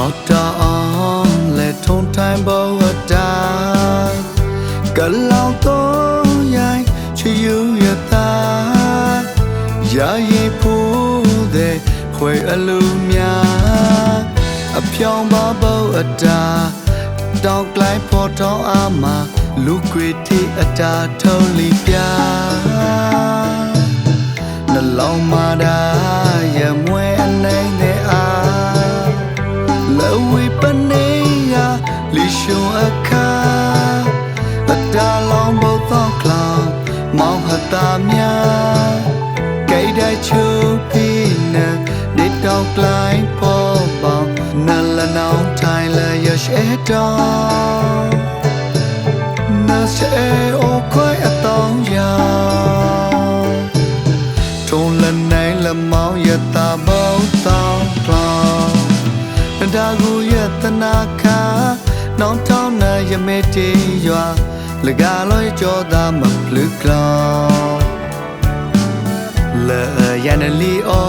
အောက်တာအောင်လဲထုံထိုင်ပေါ်အတာကလောင်တော့ရိုင်းချီယူရတာရာရင်ဖို့တဲ့ခွေအလုံးများအပြောင်းပါပေါ်အတာတောက်လိုက်ပေါ်တော့အာမလူခွေတီအတာထုံးလီပြနှလုံးမတာ ဝိပနေယလီရှုံအခါအတာလောင်းဘုသောကလောင်မောင်ဟတာများကြိတ်တဲ့ချူပြီးနဲ့ဒီတောက်ကလိုက်ပေါ်ပေါင်းနလနောင်ထိုင်လရရှိတော် na se o khoi a tong ya thon ya ta na kha nong tong na ya me ti ywa la ga loi cho da ma plu klong la ya na li o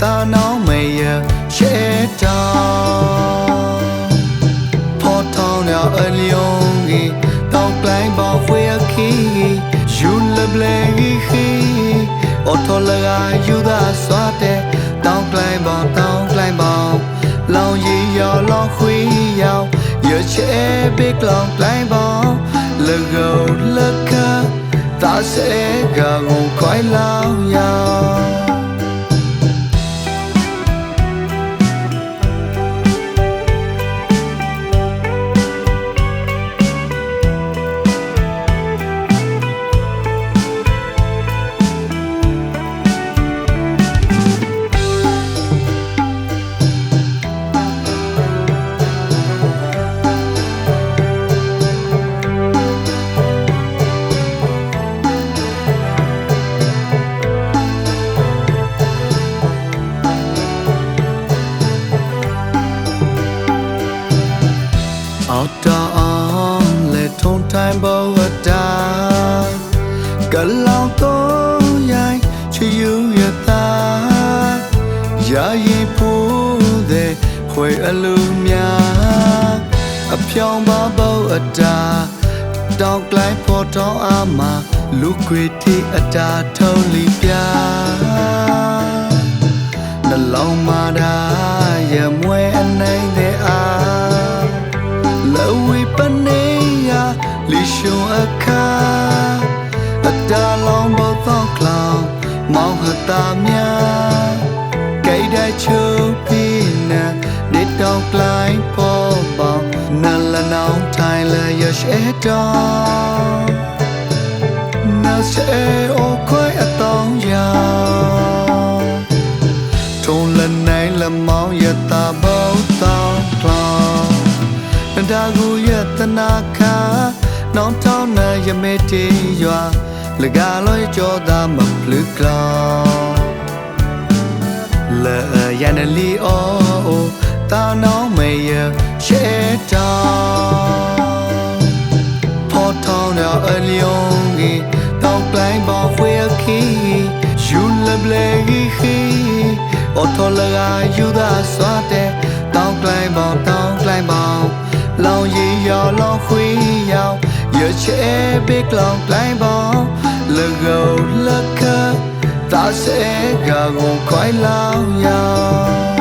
ta nong me ya she ta ဖော်ထောင်းရအလျုံကြီးတောက်ကလိုင်းပေါ်ဖွေခီယူလဘလေခီအော်ထော်လကယူသာ ဘေကလောင်ကလိုင်းပေါ်လကောလကတာစေ ကငုံခွိုင်လောင်ရောင်အော်တာအောင်လေထုံတိုင်းဘဝတာကလောင်တော့ရိုင်းချီယူရတာရာရင်ဖူးတဲ့ခွေအလူများအဖြောင်းပါဘောအတာတောက်ကလိုက်ဖို့တောင်းအားမှာလူခွေတီအတာထုံးလီပြနှလုံးမတာရမွေအနေနဲ့ ရှုံအခါအတာလောင်ဘောသောကလောင်မောင်ဟတာမြာကြိတ်တဲ့ချူပြီးနဲ့ဒီတောက်ကလိုင်းပေါ်ပေါင်းနလနောင်ထိုင်လရရှိတော်နာစေအိုခွိုင်အတောင်းရာထုံးလနိုင်လမောင်ရတာဘောတောင်းကလောင်ဒါကူရတနာခါ နောင်တောင်းနာရမေတီရွာလကလောကြောတာမပလူကလောင်လေရန်လီအိုတာနောင်မေယရှေတောင်းဖော်ထောင်းရအလျုံကြီးတောက်တိုင်းပေါ်ဖွေခီယူလဘလေခီအော်ထော်လကယူသာစွာတဲ့တောင်းတိုင်းပေါ်တောင်းတိုင်းပေါ်လောင်ရီရောလောင်ခွေရောင်ရချဲဘေကလောင်တို င်းပေါ်လကောလကတာစေကဂုံခွိုင်လောင်ရောင်